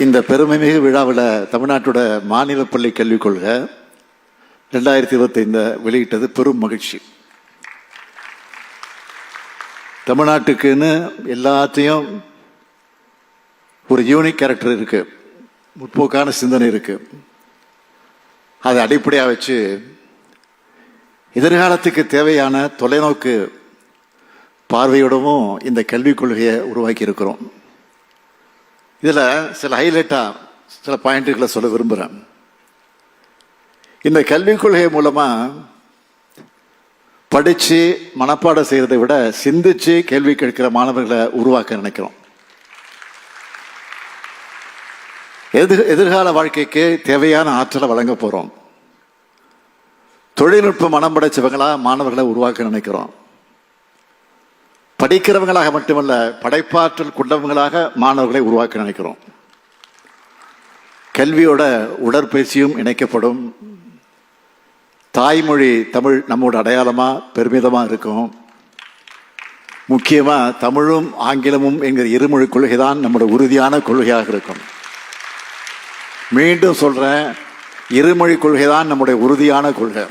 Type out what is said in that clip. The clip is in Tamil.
இந்த பெருமைமிகு விழாவில் தமிழ்நாட்டோட மாநில பள்ளி கல்விக் கொள்கை ரெண்டாயிரத்தி இருபத்தைந்த வெளியிட்டது பெரும் மகிழ்ச்சி. தமிழ்நாட்டுக்குன்னு எல்லாத்தையும் ஒரு யூனிக் கேரக்டர் இருக்குது முற்போக்கான சிந்தனை இருக்குது அதை அடிப்படையாக வச்சு எதிர்காலத்துக்கு தேவையான தொலைநோக்கு பார்வையோடவும் இந்த கல்விக் கொள்கையை உருவாக்கி இருக்கிறோம் இதில் சில ஹைலைட்டாக சில பாயிண்ட்டுகளை சொல்ல விரும்புகிறேன் இந்த கல்விக் கொள்கை மூலமாக படித்து மனப்பாடம் செய்கிறதை விட சிந்திச்சு கேள்வி கேட்கிற மாணவர்களை உருவாக்க நினைக்கிறோம். எதிர் எதிர்கால வாழ்க்கைக்கு தேவையான ஆற்றலை வழங்க போகிறோம் தொழில்நுட்ப மனம் படைச்சவங்களா மாணவர்களை உருவாக்க நினைக்கிறோம். படிக்கிறவங்களாக மட்டுமல்ல படைப்பாற்றல் கொண்டவங்களாக மாணவர்களை உருவாக்க நினைக்கிறோம். கல்வியோட உடற்பயிற்சியும் இணைக்கப்படும். தாய்மொழி தமிழ் நம்மோட அடையாளமாக பெருமிதமாக இருக்கும். முக்கியமாக தமிழும் ஆங்கிலமும் என்கிற இருமொழி கொள்கை தான் நம்மளோட உறுதியான கொள்கையாக இருக்கும். மீண்டும் சொல்கிறேன் இருமொழி கொள்கை தான் நம்முடைய உறுதியான கொள்கை.